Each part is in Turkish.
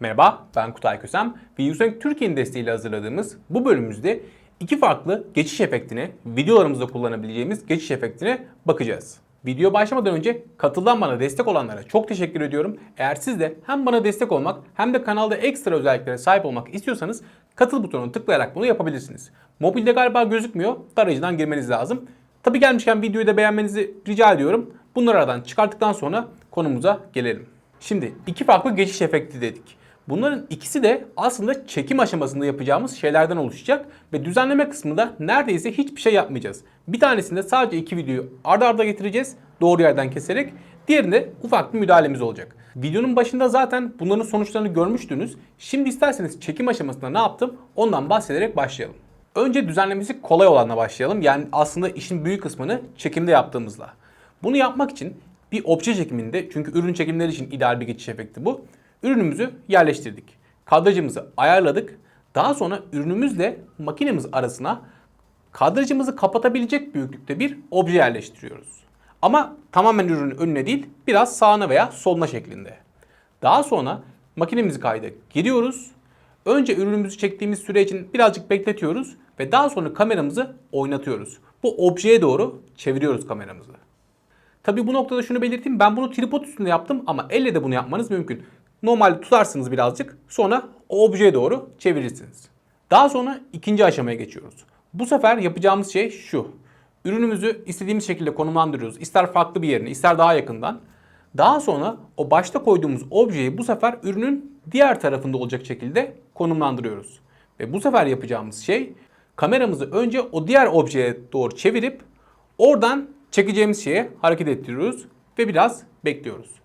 Merhaba, ben Kutay Kösem ve Usenk Türkiye'nin desteğiyle hazırladığımız bu bölümümüzde iki farklı geçiş efektine, videolarımızda kullanabileceğimiz geçiş efektine bakacağız. Video başlamadan önce katıldan bana destek olanlara çok teşekkür ediyorum. Eğer siz de hem bana destek olmak hem de kanalda ekstra özelliklere sahip olmak istiyorsanız katıl butonuna tıklayarak bunu yapabilirsiniz. Mobilde galiba gözükmüyor, tarayıcıdan girmeniz lazım. Tabi gelmişken videoyu da beğenmenizi rica ediyorum. Bunları aradan çıkarttıktan sonra konumuza gelelim. Şimdi iki farklı geçiş efekti dedik. Bunların ikisi de aslında çekim aşamasında yapacağımız şeylerden oluşacak ve düzenleme kısmında neredeyse hiçbir şey yapmayacağız. Bir tanesinde sadece iki videoyu arda arda getireceğiz doğru yerden keserek. Diğerinde ufak bir müdahalemiz olacak. Videonun başında zaten bunların sonuçlarını görmüştünüz. Şimdi isterseniz çekim aşamasında ne yaptım ondan bahsederek başlayalım. Önce düzenlemesi kolay olanla başlayalım. Yani aslında işin büyük kısmını çekimde yaptığımızla. Bunu yapmak için bir obje çekiminde çünkü ürün çekimleri için ideal bir geçiş efekti bu. Ürünümüzü yerleştirdik. Kadrajımızı ayarladık. Daha sonra ürünümüzle makinemiz arasına kadrajımızı kapatabilecek büyüklükte bir obje yerleştiriyoruz. Ama tamamen ürünün önüne değil, biraz sağına veya soluna şeklinde. Daha sonra makinemizi kayda giriyoruz. Önce ürünümüzü çektiğimiz süre için birazcık bekletiyoruz ve daha sonra kameramızı oynatıyoruz. Bu objeye doğru çeviriyoruz kameramızı. Tabii bu noktada şunu belirteyim. Ben bunu tripod üstünde yaptım ama elle de bunu yapmanız mümkün. Normalde tutarsınız birazcık sonra o objeye doğru çevirirsiniz. Daha sonra ikinci aşamaya geçiyoruz. Bu sefer yapacağımız şey şu. Ürünümüzü istediğimiz şekilde konumlandırıyoruz. İster farklı bir yerine, ister daha yakından. Daha sonra o başta koyduğumuz objeyi bu sefer ürünün diğer tarafında olacak şekilde konumlandırıyoruz. Ve bu sefer yapacağımız şey kameramızı önce o diğer objeye doğru çevirip oradan çekeceğimiz şeye hareket ettiriyoruz ve biraz bekliyoruz.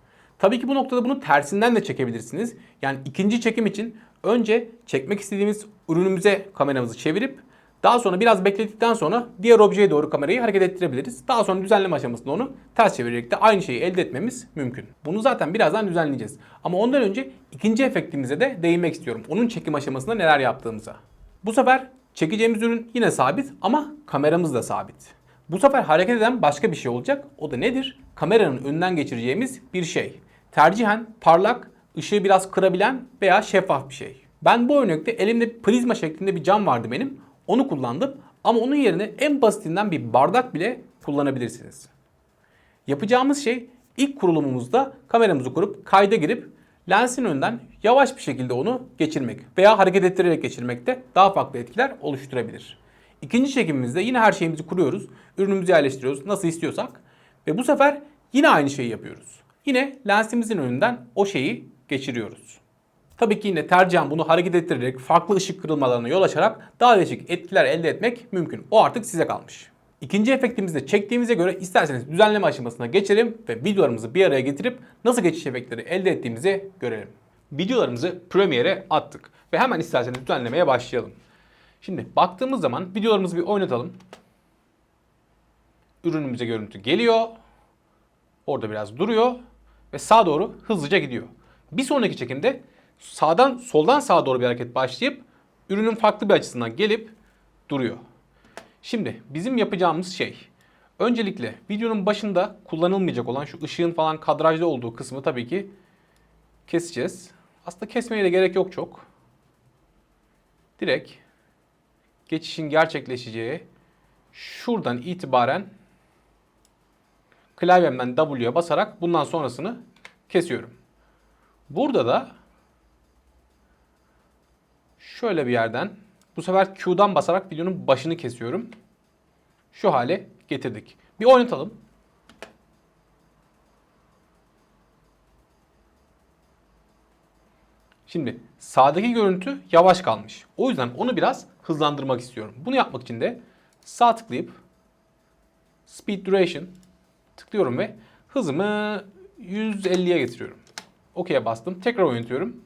Tabii ki bu noktada bunu tersinden de çekebilirsiniz. Yani ikinci çekim için önce çekmek istediğimiz ürünümüze kameramızı çevirip daha sonra biraz bekledikten sonra diğer objeye doğru kamerayı hareket ettirebiliriz. Daha sonra düzenleme aşamasında onu ters çevirerek de aynı şeyi elde etmemiz mümkün. Bunu zaten birazdan düzenleyeceğiz. Ama ondan önce ikinci efektimize de değinmek istiyorum. Onun çekim aşamasında neler yaptığımıza. Bu sefer çekeceğimiz ürün yine sabit ama kameramız da sabit. Bu sefer hareket eden başka bir şey olacak. O da nedir? Kameranın önünden geçireceğimiz bir şey. Tercihen parlak, ışığı biraz kırabilen veya şeffaf bir şey. Ben bu örnekte elimde prizma şeklinde bir cam vardı benim. Onu kullandım ama onun yerine en basitinden bir bardak bile kullanabilirsiniz. Yapacağımız şey ilk kurulumumuzda kameramızı kurup kayda girip lensin önünden yavaş bir şekilde onu geçirmek veya hareket ettirerek geçirmek de daha farklı etkiler oluşturabilir. İkinci çekimimizde yine her şeyimizi kuruyoruz. Ürünümüzü yerleştiriyoruz nasıl istiyorsak. Ve bu sefer yine aynı şeyi yapıyoruz. Yine lensimizin önünden o şeyi geçiriyoruz. Tabii ki yine tercihen bunu hareket ettirerek farklı ışık kırılmalarına yol açarak daha değişik etkiler elde etmek mümkün. O artık size kalmış. İkinci efektimizi çektiğimize göre isterseniz düzenleme aşamasına geçelim ve videolarımızı bir araya getirip nasıl geçiş efektleri elde ettiğimizi görelim. Videolarımızı Premiere'e attık ve hemen isterseniz düzenlemeye başlayalım. Şimdi baktığımız zaman videolarımızı bir oynatalım. Ürünümüze görüntü geliyor. Orada biraz duruyor ve sağa doğru hızlıca gidiyor. Bir sonraki çekimde sağdan soldan sağa doğru bir hareket başlayıp ürünün farklı bir açısından gelip duruyor. Şimdi bizim yapacağımız şey öncelikle videonun başında kullanılmayacak olan şu ışığın falan kadrajda olduğu kısmı tabii ki keseceğiz. Aslında kesmeye de gerek yok çok. Direkt geçişin gerçekleşeceği şuradan itibaren klavyemden W'ye basarak bundan sonrasını kesiyorum. Burada da şöyle bir yerden bu sefer Q'dan basarak videonun başını kesiyorum. Şu hale getirdik. Bir oynatalım. Şimdi sağdaki görüntü yavaş kalmış. O yüzden onu biraz hızlandırmak istiyorum. Bunu yapmak için de sağ tıklayıp Speed Duration tıklıyorum ve hızımı 150'ye getiriyorum. OK'ye bastım. Tekrar oynatıyorum.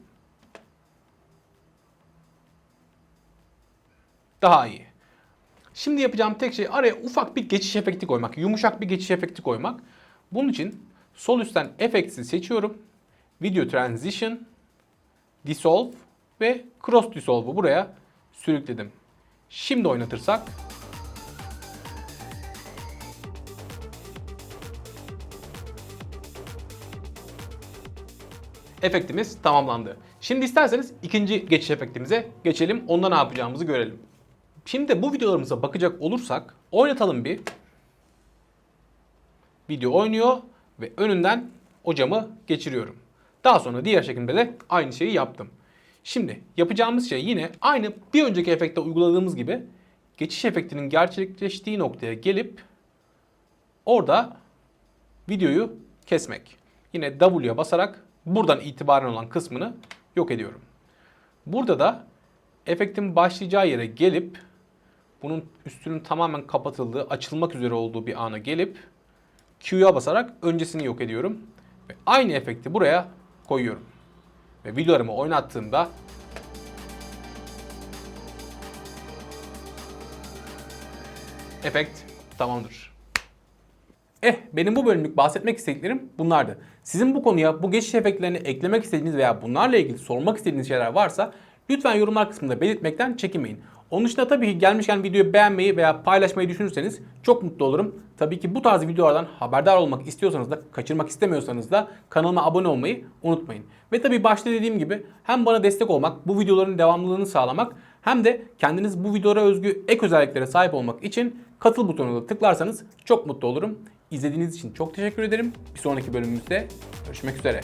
Daha iyi. Şimdi yapacağım tek şey araya ufak bir geçiş efekti koymak. Yumuşak bir geçiş efekti koymak. Bunun için sol üstten Effects'i seçiyorum. Video Transition, Dissolve ve Cross Dissolve'u buraya sürükledim. Şimdi oynatırsak efektimiz tamamlandı. Şimdi isterseniz ikinci geçiş efektimize geçelim. Onda ne yapacağımızı görelim. Şimdi bu videolarımıza bakacak olursak oynatalım bir. Video oynuyor ve önünden o camı geçiriyorum. Daha sonra diğer şekilde de aynı şeyi yaptım. Şimdi yapacağımız şey yine aynı bir önceki efekte uyguladığımız gibi geçiş efektinin gerçekleştiği noktaya gelip orada videoyu kesmek. Yine W'ye basarak buradan itibaren olan kısmını yok ediyorum. Burada da efektin başlayacağı yere gelip bunun üstünün tamamen kapatıldığı, açılmak üzere olduğu bir ana gelip Q'ya basarak öncesini yok ediyorum. Ve aynı efekti buraya koyuyorum. Ve videolarımı oynattığımda efekt tamamdır. Eh benim bu bölümlük bahsetmek istediklerim bunlardı. Sizin bu konuya bu geçiş efektlerini eklemek istediğiniz veya bunlarla ilgili sormak istediğiniz şeyler varsa lütfen yorumlar kısmında belirtmekten çekinmeyin. Onun dışında tabii ki gelmişken videoyu beğenmeyi veya paylaşmayı düşünürseniz çok mutlu olurum. Tabii ki bu tarz videolardan haberdar olmak istiyorsanız da kaçırmak istemiyorsanız da kanalıma abone olmayı unutmayın. Ve tabii başta dediğim gibi hem bana destek olmak, bu videoların devamlılığını sağlamak hem de kendiniz bu videolara özgü ek özelliklere sahip olmak için katıl butonuna tıklarsanız çok mutlu olurum. İzlediğiniz için çok teşekkür ederim. Bir sonraki bölümümüzde görüşmek üzere.